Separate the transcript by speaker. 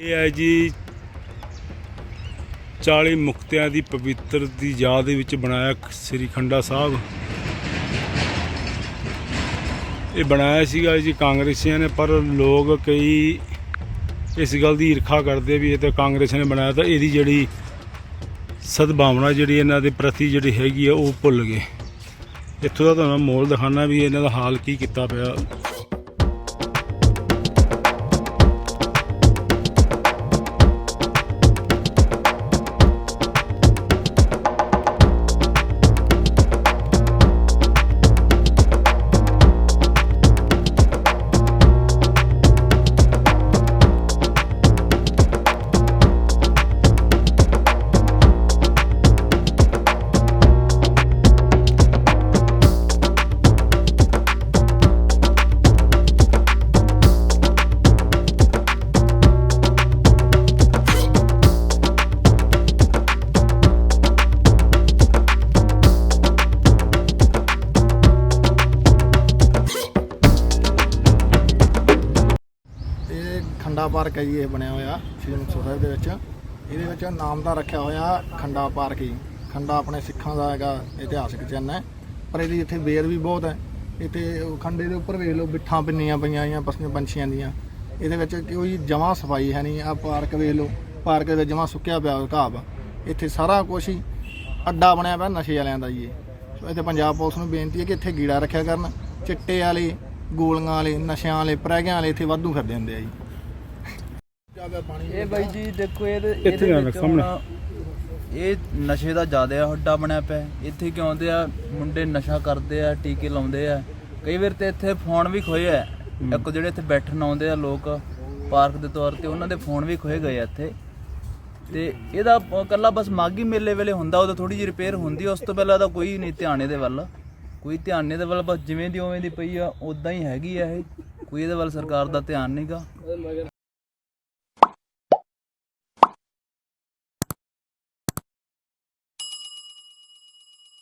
Speaker 1: ਇਹ ਹੈ ਜੀ 40 ਮੁਕਤਿਆਂ ਦੀ ਪਵਿੱਤਰ ਦੀ ਯਾਦ ਦੇ ਵਿੱਚ ਬਣਾਇਆ ਸ੍ਰੀ ਖੰਡਾ ਸਾਹਿਬ। ਇਹ ਬਣਾਇਆ ਸੀਗਾ ਜੀ ਕਾਂਗਰਸੀਆਂ ਨੇ, ਪਰ ਲੋਕ ਕਈ ਇਸ ਗੱਲ ਦੀ ਈਰਖਾ ਕਰਦੇ ਵੀ ਇਹ ਤਾਂ ਕਾਂਗਰਸ ਨੇ ਬਣਾਇਆ ਤਾਂ ਇਹਦੀ ਜਿਹੜੀ ਸਦਭਾਵਨਾ ਜਿਹੜੀ ਇਹਨਾਂ ਦੇ ਪ੍ਰਤੀ ਜਿਹੜੀ ਹੈਗੀ ਆ, ਉਹ ਭੁੱਲ ਗਏ। ਇੱਥੋਂ ਦਾ ਤੁਹਾਨੂੰ ਮੋਲ ਦਿਖਾਣਾ ਵੀ ਇਹਨਾਂ ਦਾ ਹਾਲ ਕੀ ਕੀਤਾ ਪਿਆ।
Speaker 2: ਖੰਡਾ ਪਾਰਕ ਹੈ ਜੀ, ਇਹ ਬਣਿਆ ਹੋਇਆ, ਸ਼੍ਰੀ ਮੁਕਤਸਰ ਸਾਹਿਬ ਦੇ ਵਿੱਚ। ਇਹਦੇ ਵਿੱਚ ਨਾਮ ਦਾ ਰੱਖਿਆ ਹੋਇਆ ਖੰਡਾ ਪਾਰਕ ਜੀ। ਖੰਡਾ ਆਪਣੇ ਸਿੱਖਾਂ ਦਾ ਹੈਗਾ, ਇਤਿਹਾਸਿਕ ਚਿੰਨ੍ਹ ਹੈ। ਪਰ ਇਹਦੀ ਇੱਥੇ ਬੇਰ ਵੀ ਬਹੁਤ ਹੈ। ਇੱਥੇ ਖੰਡੇ ਦੇ ਉੱਪਰ ਵੇਖ ਲਓ, ਬਿੱਠਾਂ ਪਿੰਨੀਆਂ ਪਈਆਂ ਆਈਆਂ ਪਸੀਆਂ ਪੰਛੀਆਂ ਦੀਆਂ। ਇਹਦੇ ਵਿੱਚ ਕੋਈ ਜਮਾਂ ਸਫ਼ਾਈ ਹੈ ਨਹੀਂ। ਆ ਪਾਰਕ ਵੇਖ ਲਓ, ਪਾਰਕ ਦੇ ਵਿੱਚ ਜਮਾਂ ਸੁੱਕਿਆ ਪਿਆ ਘਾਹ ਇੱਥੇ ਸਾਰਾ ਕੁਝ ਹੀ ਅੱਡਾ ਬਣਿਆ ਪਿਆ ਨਸ਼ੇ ਵਾਲਿਆਂ ਦਾ ਜੀ ਇਹ। ਸੋ ਇੱਥੇ ਪੰਜਾਬ ਪੁਲਿਸ ਨੂੰ ਬੇਨਤੀ ਹੈ ਕਿ ਇੱਥੇ ਗੀੜਾ ਰੱਖਿਆ ਕਰਨ। ਚਿੱਟੇ ਵਾਲੇ, ਗੋਲੀਆਂ ਵਾਲੇ, ਨਸ਼ਿਆਂ ਵਾਲੇ ਪ੍ਰੈਗਿਆਂ ਵਾਲੇ ਇੱਥੇ ਵਾਧੂ ਫਿਰਦੇ ਹੁੰਦੇ ਆ ਜੀ।
Speaker 3: ਇਹ ਬਾਈ ਜੀ ਦੇਖੋ ਇਹਦੇ
Speaker 1: ਇੱਥੇ
Speaker 3: ਇਹਦੇ
Speaker 1: ਲਿਆ
Speaker 3: ਵਿੱਚ
Speaker 1: ਸਾਹਮਣੇ।
Speaker 3: ਹੁਣ ਇਹ ਨਸ਼ੇ ਦਾ ਜ਼ਿਆਦਾ ਹੱਡਾ ਬਣਿਆ ਪਿਆ ਹੈ। ਇੱਥੇ ਕਿਉਂ ਆਉਂਦੇ ਆ? ਮੁੰਡੇ ਨਸ਼ਾ ਕਰਦੇ ਆ ਟੀਕੇ ਲਾਉਂਦੇ ਆ। ਕਈ ਵਾਰ ਤੇ ਇੱਥੇ ਫੋਨ ਵੀ ਖੋਏ ਆ। ਇੱਕ ਜਿਹੜੇ ਇੱਥੇ ਬੈਠਣ ਆਉਂਦੇ ਆ ਲੋਕ ਪਾਰਕ ਦੇ ਤੌਰ ਤੇ ਉਹਨਾਂ ਦੇ ਫੋਨ ਵੀ ਖੋਏ ਗਏ ਆ ਇੱਥੇ। ਤੇ ਇਹਦਾ ਪ- ਕੱਲਾ ਬਸ ਮਾਗੀ ਮੇਲੇ ਵੇਲੇ ਹੁੰਦਾ ਉਹਦਾ ਥੋੜੀ ਜਿਹੀ ਰਿਪੇਅਰ ਹੁੰਦੀ ਉਸ ਤੋਂ ਪਹਿਲਾਂ ਤਾਂ ਕੋਈ ਨਹੀਂ ਧਿਆਨ ਇਹਦੇ ਵੱਲ। ਕੋਈ ਧਿਆਨ ਨਹੀਂ ਇਹਦੇ ਵੱਲ ਬਸ ਜਿਵੇਂ ਦੀ ਉਵੇਂ ਦੀ ਪਈ ਆ ਉਦਾਂ ਹੀ ਹੈਗੀ ਆ ਇਹ। ਕੋਈ ਇਹਦੇ ਵੱਲ ਸਰਕਾਰ ਦਾ ਧਿਆਨ ਨਹੀਂਗਾ